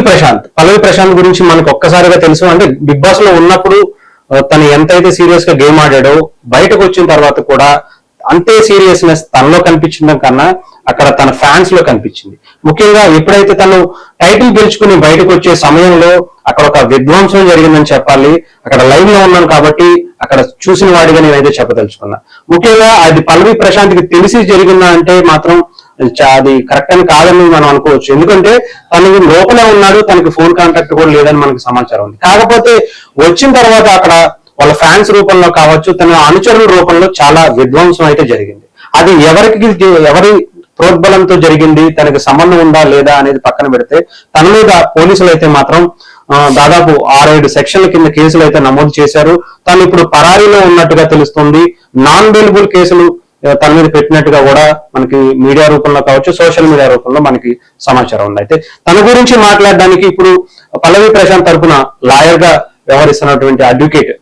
పల్లవి ప్రశాంత్. పల్లవి ప్రశాంత్ గురించి మనకు ఒక్కసారిగా తెలుసు. అంటే బిగ్ బాస్లో ఉన్నప్పుడు తను ఎంతైతే సీరియస్గా గేమ్ ఆడాడో బయటకు వచ్చిన తర్వాత కూడా అంతే సీరియస్నెస్ తనలో కనిపించడం కన్నా అక్కడ తన ఫ్యాన్స్లో కనిపించింది. ముఖ్యంగా ఎప్పుడైతే తను టైటిల్ గెలుచుకుని బయటకు వచ్చే సమయంలో అక్కడ ఒక విధ్వంసం జరిగిందని చెప్పాలి. అక్కడ లైవ్లో ఉన్నాను కాబట్టి అక్కడ చూసిన వాడిగా నేనైతే చెప్పదలుచుకున్నా. ముఖ్యంగా అది పల్లవి ప్రశాంత్కి తెలిసి జరిగిందా అంటే మాత్రం అది కరెక్ట్ అని కాదని మనం అనుకోవచ్చు. ఎందుకంటే తనకి లోపలే ఉన్నాడు తనకి ఫోన్ కాంటాక్ట్ కూడా లేదని మనకి సమాచారం ఉంది. కాకపోతే వచ్చిన తర్వాత అక్కడ వాళ్ళ ఫ్యాన్స్ రూపంలో కావచ్చు తన అనుచరుల రూపంలో చాలా విధ్వంసం అయితే జరిగింది. అది ఎవరికి ఎవరి ప్రోద్బలంతో జరిగింది తనకి సంబంధం ఉందా లేదా అనేది పక్కన పెడితే తన మీద పోలీసులు అయితే మాత్రం దాదాపు ఆరేడు సెక్షన్ల కింద కేసులు అయితే నమోదు చేశారు. తను ఇప్పుడు పరారీలో ఉన్నట్టుగా తెలుస్తుంది. నాన్ బెయిలబుల్ కేసులు తన మీద పెట్టినట్టుగా కూడా మనకి మీడియా రూపంలో కావచ్చు సోషల్ మీడియా రూపంలో మనకి సమాచారం ఉంది. అయితే తన గురించి మాట్లాడడానికి ఇప్పుడు పల్లవి ప్రశాంత్ తరపున లాయర్గా వ్యవహరిస్తున్నటువంటి అడ్వకేట్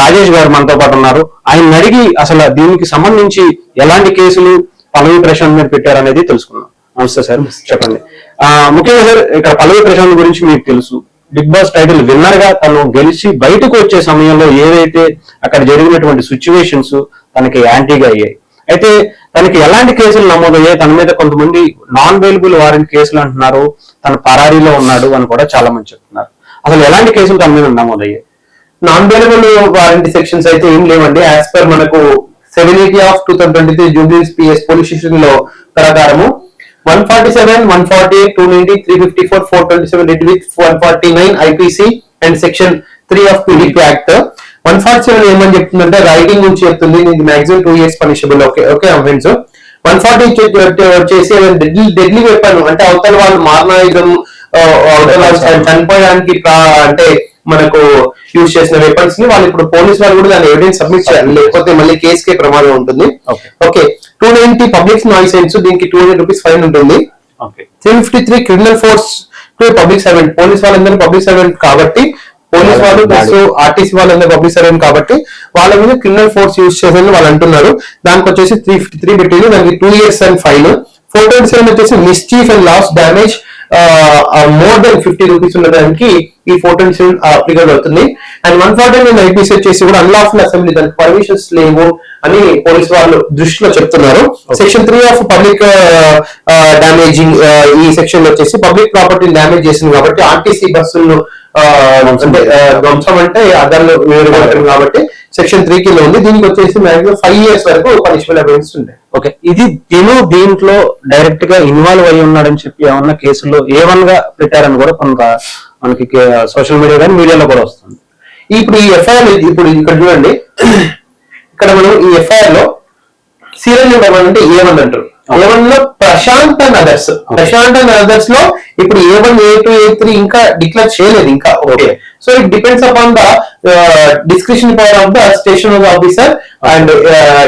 రాజేష్ గారు మనతో పాటు ఉన్నారు. ఆయన అడిగి అసలు దీనికి సంబంధించి ఎలాంటి కేసులు పల్లవి ప్రశాంత్ మీద పెట్టారనేది తెలుసుకున్నాం నమస్తే సార్. చెప్పండి. ఆ, ముఖ్యంగా సార్ ఇక్కడ పల్లవి ప్రశాంత్ గురించి మీకు తెలుసు. బిగ్ బాస్ టైటిల్ విన్నర్గా తను గెలిచి బయటకు వచ్చే సమయంలో ఏదైతే అక్కడ జరిగినటువంటి సిచ్యువేషన్స్ తనకి యాంటీగా అయ్యాయి అయితే తనకి ఎలాంటి కేసులు నమోదయ్యాయి? తన మీద కొంతమంది నాన్ అవైలబుల్ వారెంట్ కేసులు అంటున్నారు. తన పరారీలో ఉన్నాడు అని కూడా చాలా మంది చెప్తున్నారు. అసలు ఎలాంటి కేసులు తన మీద నమోదయ్యాయి? నాన్ అవైలబుల్ వారెంట్ సెక్షన్స్ అయితే ఏం లేవండి. యాజ్ పర్ మనకు seven eighty of two thousand twenty three Jubilees PS police స్టేషన్లో ప్రకారము one forty seven one forty eight two ninety three fifty four four twenty seven eight with one forty nine IPC and section three of PDP act one forty seven ఏమని చెప్తుందంటే rioting గురించి చెప్తుంది ఇది maximum two years punishable okay okay offence one forty వచ్చేసి deadly deadly weapon అంటే అవతల వాళ్ళు మారణాయుధం అవతల చనిపోయడానికి అంటే మనకు యూజ్ చేసిన వెపన్స్ని వాళ్ళు ఇప్పుడు పోలీస్ వాళ్ళు కూడా దాని ఎవిడెన్స్ సబ్మిట్ చేయాలి. లేకపోతే మళ్ళీ కేసుకే ప్రమాదం ఉంటుంది. Okay two ninety public nuisance దీనికి టూ హండ్రెడ్ రూపీస్ ఫైన్ ఉంటుంది. Three fifty three criminal force to public servant police వాళ్ళందరూ పబ్లిక్ సర్వెంట్ కాబట్టి పోలీస్ వాళ్ళు ప్లస్ ఆర్టీసీ వాళ్ళందరూ పబ్లిక్ సర్వెంట్ కాబట్టి వాళ్ళ మీద క్రిమినల్ ఫోర్స్ యూజ్ చేసేది వాళ్ళు అంటున్నారు. దానికి వచ్చేసి త్రీ ఫిఫ్టీ త్రీ పెట్టింది దానికి two years and fine four twenty seven వచ్చేసి mischief and loss damage more than fifty rupees ఉన్న దానికి ఈ ఫోర్ ట్వంటీ సెవెన్ అప్లికబుల్ అవుతుంది. And one forty nine IPC వచ్చేసి కూడా అన్లాఫుల్ అసెంబ్లీ దానికి పర్మిషన్స్ లేవు అని పోలీస్ వాళ్ళు దృష్టిలో చెప్తున్నారు. Section three of public damaging ఈ సెక్షన్ వచ్చేసి పబ్లిక్ ప్రాపర్టీని డ్యామేజ్ చేసింది కాబట్టి ఆర్టీసీ బస్సులను అంటే ధ్వంసం అంటే అదర్లు వేరుగొట్టడం కాబట్టి సెక్షన్ త్రీ కింద ఉంది. దీనికి వచ్చేసి మాక్సిమం ఫైవ్ ఇయర్స్ వరకు పనిష్మెంట్ అఫెన్స్ ఉంటాయి ఓకే. ఇది తిను దీంట్లో డైరెక్ట్గా ఇన్వాల్వ్ అయి ఉన్నాడని చెప్పి ఏమన్నా కేసుల్లో ఏ వన్గా పెట్టారని కూడా కొంత మనకి సోషల్ మీడియా కానీ మీడియాలో కూడా వస్తుంది. ఇప్పుడు ఈ ఎఫ్ఐఆర్ ఇప్పుడు ఇక్కడ చూడండి. ఇక్కడ మనం ఈ ఎఫ్ఐఆర్లో సీరియల్ నెంబర్ అంటే ఏ వన్ అంటారు. ఏ వన్లో Prashant and others Prashant and అదర్స్లో ఇప్పుడు A one A two A three ఇంకా డిక్లేర్ చేయలేదు ఇంకా. Okay so it depends upon the discretion power of the station officer and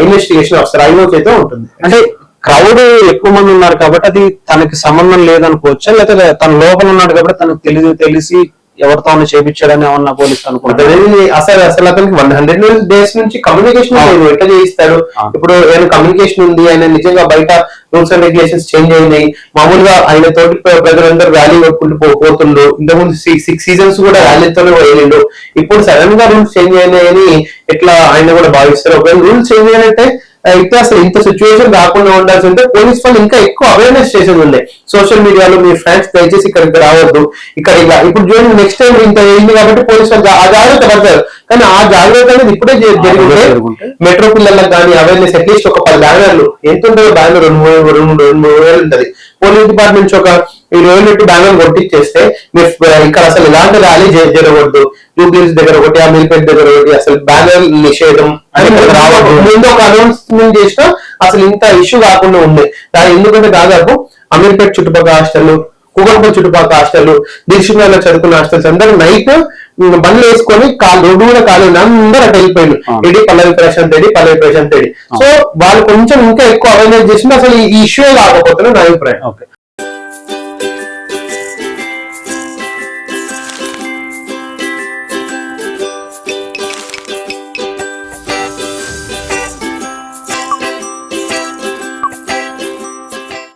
investigation officer ఐఓకి అయితే ఉంటుంది. అంటే క్రౌడ్ ఎక్కువ మంది ఉన్నారు కాబట్టి అది తనకి సంబంధం లేదనుకోవచ్చా? లేకపోతే తన లోపల ఉన్నాడు కాబట్టి తనకు తెలిసి తెలిసి ఎవరితో చేపించాడని ఏమన్నా పోలీసు అనుకుంటారు? అసలు అసలు అతనికి వన్ హండ్రెడ్ డేస్ నుంచి కమ్యూనికేషన్ లేదు ఎట్లా చేయిస్తాడు? ఆ. ఇప్పుడు ఆయన కమ్యూనికేషన్ ఉంది? ఆయన నిజంగా బయట రూల్స్ అండ్ రెగ్యులేషన్స్ చేంజ్ అయినాయి మామూలుగా ఆయన తోటి ప్ర- ప్రజలందరూ ర్యాలీ కొట్టుకుంటూ పో- పోతుండు ఇంతకుముందు సిక్స్ సీజన్స్ కూడా ర్యాలీతోనే వెళ్ళిండు ఇప్పుడు సడన్గా రూల్స్ చేంజ్ అయినాయని ఎట్లా ఆయన కూడా భావిస్తారు? ఒకవేళ రూల్స్ చేంజ్ అయినట్టే అయితే అసలు ఇంత సిచ్యువేషన్ రాకుండా ఉండాల్సి ఉంటే పోలీస్ వాళ్ళు ఇంకా ఎక్కువ అవేర్నెస్ చేసేది ఉండే. సోషల్ మీడియాలో మీ ఫ్రెండ్స్ దయచేసి ఇక్కడికి రావద్దు. ఇక్కడ ఇలా ఇప్పుడు చూడండి నెక్స్ట్ టైం ఇంత అయింది కాబట్టి పోలీస్ వాళ్ళు ఆ జాగ్రత్త పడతారు. కానీ ఆ జాగ్రత్త అనేది ఇప్పుడే జరి- జరిగితే జరుగుంటే? మెట్రో పిల్లలకు కానీ అవేర్నెస్ అట్లీస్ట్ ఒక పది బ్యానర్లు ఎంత ఉంటుందో బ్యానర్ రెండు మూడు రెండు మూడు వేలు ఉంటది. పోలీస్ డిపార్ట్మెంట్ ఒక ఇరవై పెట్టి బ్యానర్ కొట్టించేస్తే మీరు ఇక్కడ అసలు ఎలాంటి ర్యాలీ జరగవద్దు జూబ్లీస్ దగ్గర ఒకటి అమీర్పేట్ దగ్గర ఒకటి అసలు బ్యానర్ నిషేధం. ముందు ఒక అనౌన్స్మెంట్ చేసినా అసలు ఇంత ఇష్యూ కాకుండా ఉంది దాని ఎందుకంటే దాదాపు అమీర్పేట్ చుట్టుపక్కల హాస్టల్ కూగల్పూర్ చుట్టుపక్కల హాస్టల్ దిల్షుక్నగర్ చదువుకున్న హాస్టల్స్ అందరూ నైట్ బండ్లు వేసుకొని కాలు రోడ్డు కూడా కాలు అందరూ అటు వెళ్ళిపోయారు ఆ. ఎడి పల్లవి ప్రశాంత్ రెడ్డి పల్లవి ప్రశాంత్ రెడ్డి. సో వాళ్ళు కొంచెం ఇంకా ఎక్కువ అవేర్నెస్ చేసిన అసలు ఈ ఇష్యూ కాకపోతే నా అభిప్రాయం. ఓకే.